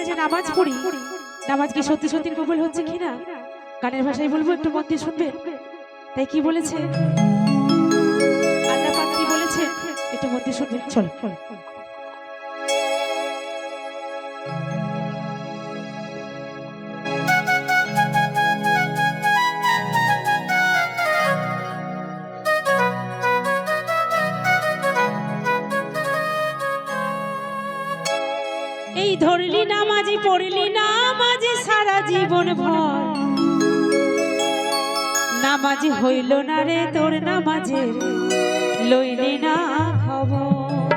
আমরা যে নামাজ পড়ি, নামাজ কি সত্যি সত্যি কবুল হচ্ছে কিনা? গানের ভাষায় বলব, একটু মন দিয়ে শুনবে তাই কি বলেছে আল্লাহ পাক কি বলেছে একটু মন দিয়ে শুনবে চলো। ধরলি নামাজি পড়লি নামাজি সারা জীবন ভর। নামাজি হইল না রে তোর নামাজে লইলি না খবর।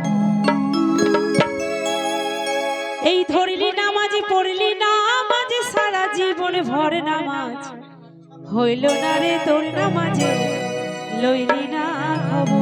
এই ধরলি নামাজি পড়লি নামাজি সারা জীবন ভর নামাজ হইল না রে তোর নামাজে লইলি না খবর।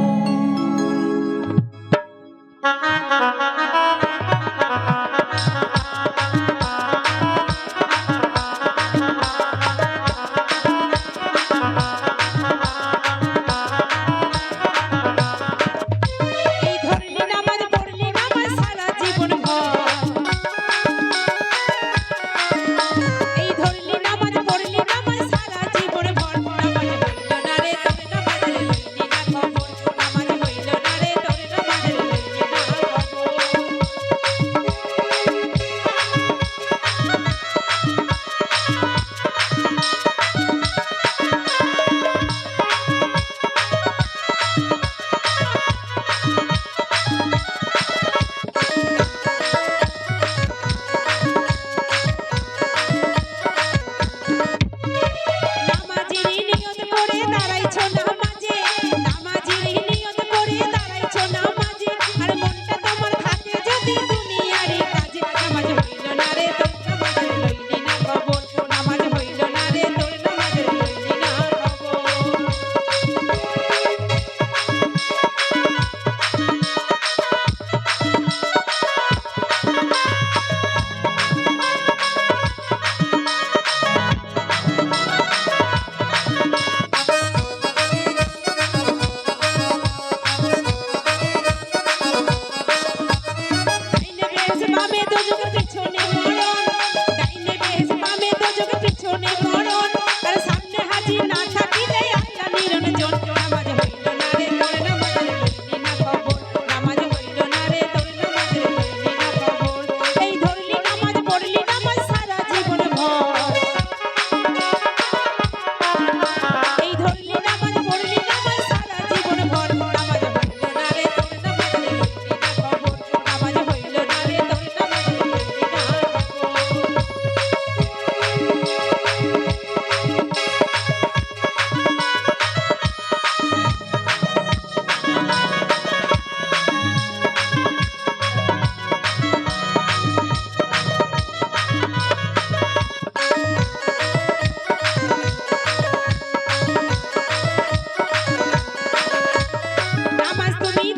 তুমি